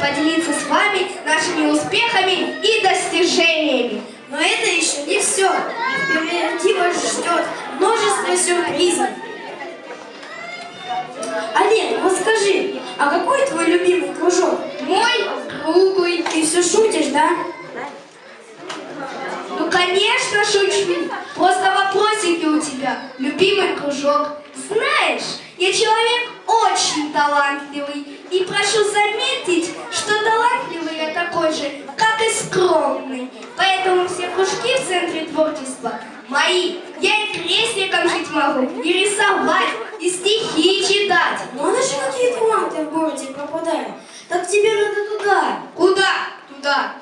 поделиться с вами нашими успехами и достижениями. Но это еще не все. Впереди вас ждет множество сюрпризов. Олег, скажи, а какой твой любимый кружок? Мой круглый. Ты все шутишь, да? Ну, конечно, шучу. Просто вопросики у тебя. Любимый кружок. Знаешь, я человек очень талантливый. И прошу заметить, что талантливый я такой же, как и скромный. Поэтому все кружки в Центре творчества мои. Я и крестником жить могу, и рисовать, и стихи читать. Ну а какие таланты в городе пропадают? Так тебе надо туда. Куда? Туда.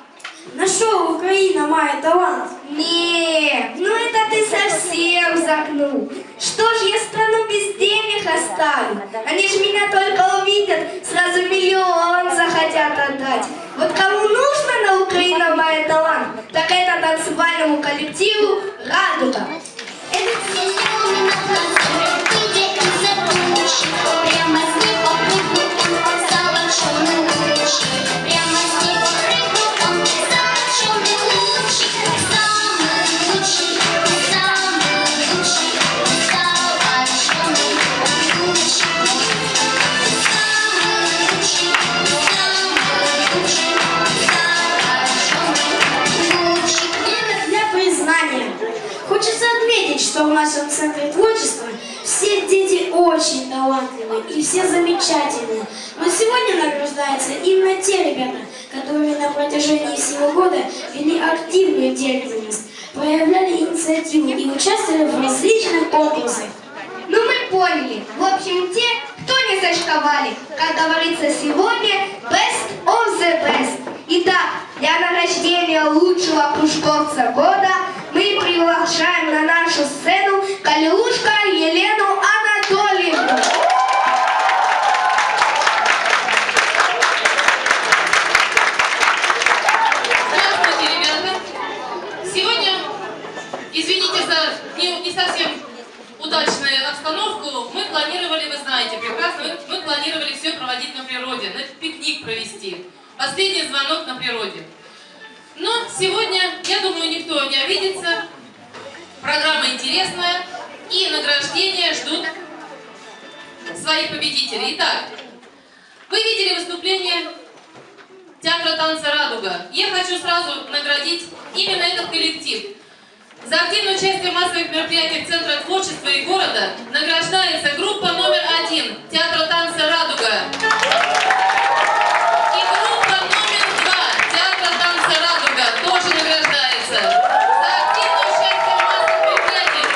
На шоу Украина має талант. Не, ну это ты совсем загнул. Что ж я страну без денег оставлю? Они же меня только увидят, сразу миллион захотят отдать. Вот кому нужно на Украина моя талант, так это танцевальному коллективу «Радуга». И все замечательные. Но сегодня награждаются именно те ребята, которые на протяжении всего года вели активную деятельность, проявляли инициативу и участвовали в различных конкурсах. Ну мы поняли. В общем, те, кто не зашковали, как говорится сегодня, best of the best. Итак, для награждения лучшего кружковца года мы приглашаем на нашу сцену Калиушка Елену Анатольевну. Здравствуйте, ребята! Сегодня, извините за не, не совсем удачную обстановку, мы планировали, вы знаете прекрасно, мы, мы планировали все проводить на природе, на пикник провести. Последний звонок на природе. Но сегодня, я думаю, никто не обидится. Программа интересная, и награждения ждут своих победителей. Итак, вы видели выступление театра танца «Радуга». Я хочу сразу наградить именно этот коллектив. За активное участие в массовых мероприятиях Центра творчества и города награждается группа номер один театра танца «Радуга». И группа номер два театра танца «Радуга» тоже награждается. За активное участие в массовых мероприятиях.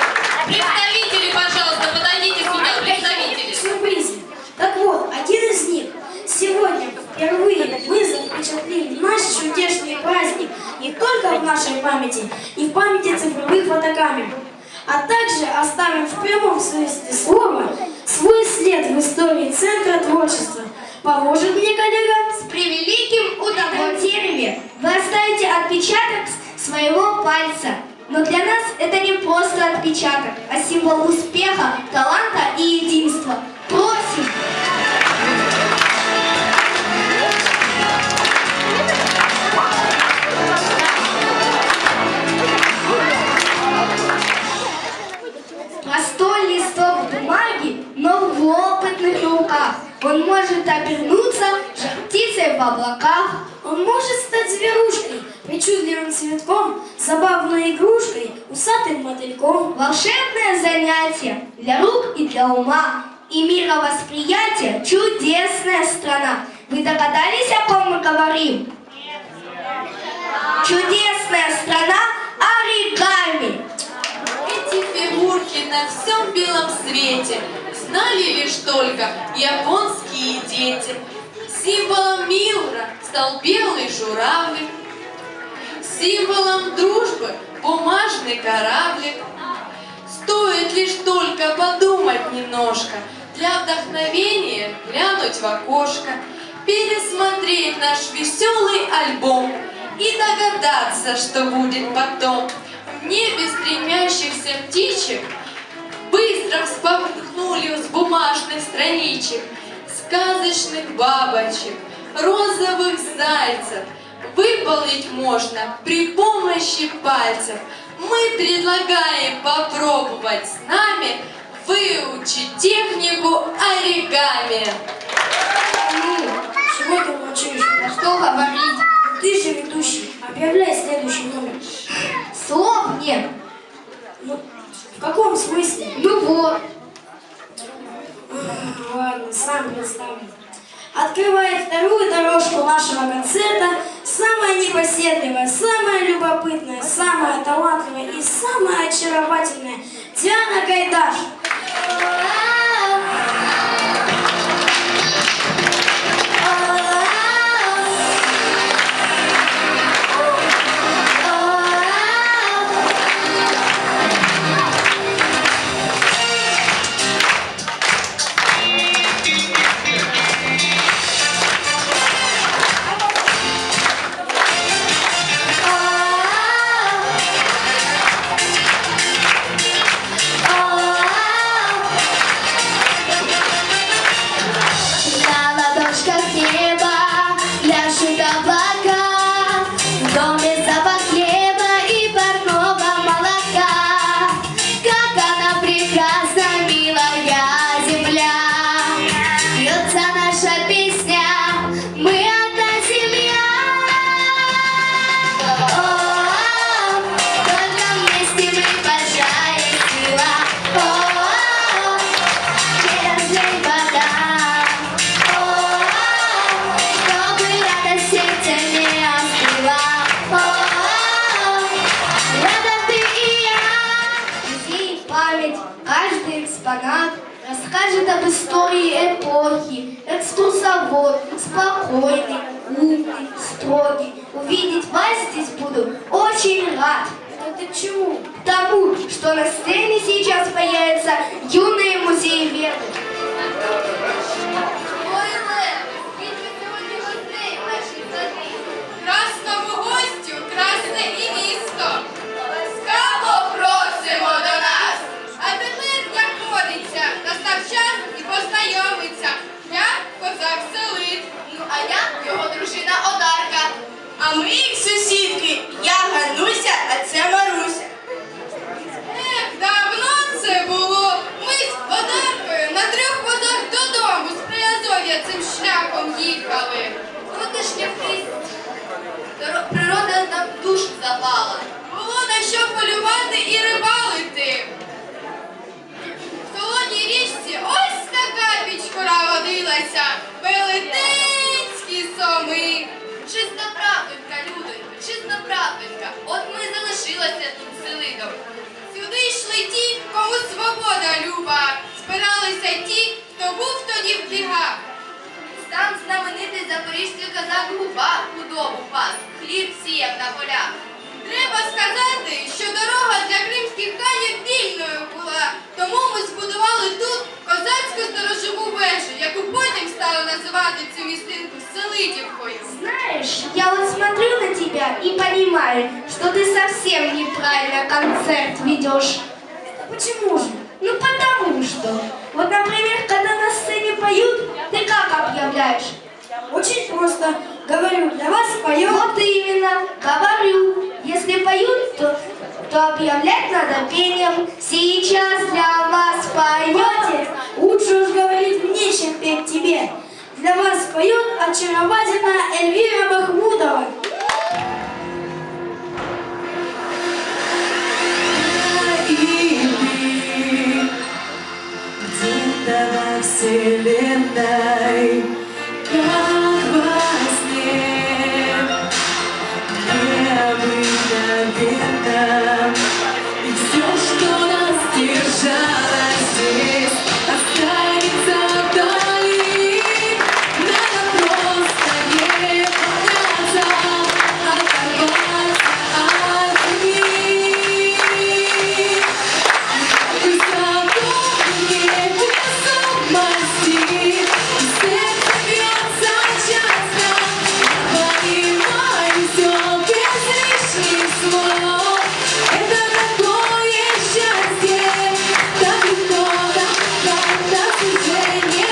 Представители, пожалуйста, подойдите сюда, представители. Сюрпризы. Так вот, один из них. Сегодня впервые мы запечатлели наш чудесный праздник не только в нашей памяти, и в памяти цифровых фотокамер, а также оставим смысле слова свой след в истории Центра творчества. Поможет мне коллега? С превеликим удовольствием вы оставите отпечаток своего пальца. Но для нас это не просто отпечаток, а символ успеха, таланта и единства. Просим! Облаках. Он может стать зверушкой, причудливым цветком, забавной игрушкой, усатым мотыльком. Волшебное занятие для рук и для ума. И мировосприятие – чудесная страна. Вы догадались, о ком мы говорим? Чудесная страна оригами. Эти фигурки на всем белом свете знали лишь только японские дети. Символом мира стал белый журавлик, символом дружбы бумажный кораблик. Стоит лишь только подумать немножко, для вдохновения глянуть в окошко, пересмотреть наш веселый альбом и догадаться, что будет потом. В небе стремящихся птичек утром вспорхнули с бумажных страничек, сказочных бабочек, розовых зайцев. Выполнить можно при помощи пальцев. Мы предлагаем попробовать с нами выучить технику оригами. Ну, чего ты молчишь? А что говорить? Ты же ведущий. Объявляй следующий номер. Слов нет. Ну, в каком смысле? Ну вот. Ладно, сам представлю. Открывает вторую дорожку нашего концерта самая непоседливая, самая любопытная, самая талантливая и самая очаровательная Диана Гайдаш. Экспонат расскажет об истории эпохи. Экскурсовод, спокойный, умный, строгий. Увидеть вас здесь буду очень рад. Это чему? Тому, что на сцене сейчас появятся юные музееведы. Красному залишилися тут селидом. Сюди йшли ті, кому свобода люба. Збиралися ті, хто був тоді в бігах. Сам знаменитий запорізький козак Губа худобу пас, хліб сіяв на полях. Треба сказати, що дорога для кримських ханів вільною була, ты совсем неправильно концерт ведешь. Почему же? Ну потому что, вот, например, когда на сцене поют, ты как объявляешь? Очень просто. Говорю, для вас поем. Вот именно, говорю, если поют, то, то объявлять надо пением. Сейчас для вас поет. Хватит! Лучше уж говорить мне, чем петь тебе. Для вас поет очаровательная Эльвира Махмудова. see. DJ.